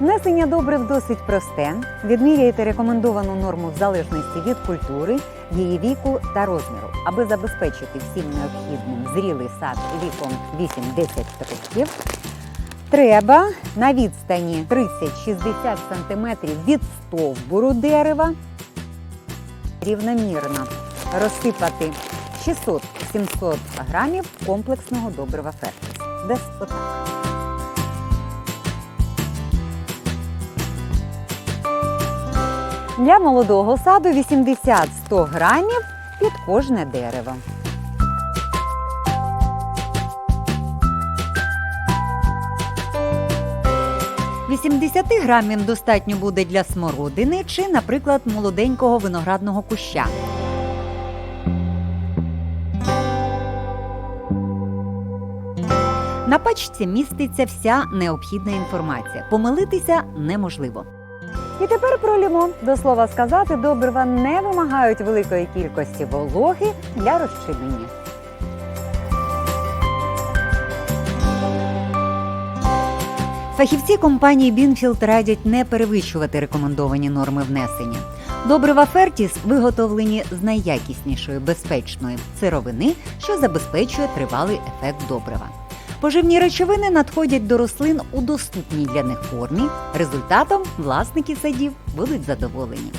Внесення добрив досить просте. Відміряєте рекомендовану норму в залежності від культури, її віку та розміру, аби забезпечити всім необхідним зрілий сад віком 8-10 років. Треба на відстані 30-60 см від стовбуру дерева рівномірно розсипати 600-700 грамів комплексного добрива фертис. Десь отак. Для молодого саду 80-100 грамів під кожне дерево. «80 грамів достатньо буде для смородини чи, наприклад, молоденького виноградного куща. На пачці міститься вся необхідна інформація. Помилитися неможливо. І тепер про лімон. До слова сказати, добрива не вимагають великої кількості вологи для розчинення. Фахівці компанії Бінфілд радять не перевищувати рекомендовані норми внесення. Добрива Фертіс виготовлені з найякіснішої безпечної сировини, що забезпечує тривалий ефект добрива. Поживні речовини надходять до рослин у доступній для них формі. Результатом власники садів будуть задоволені.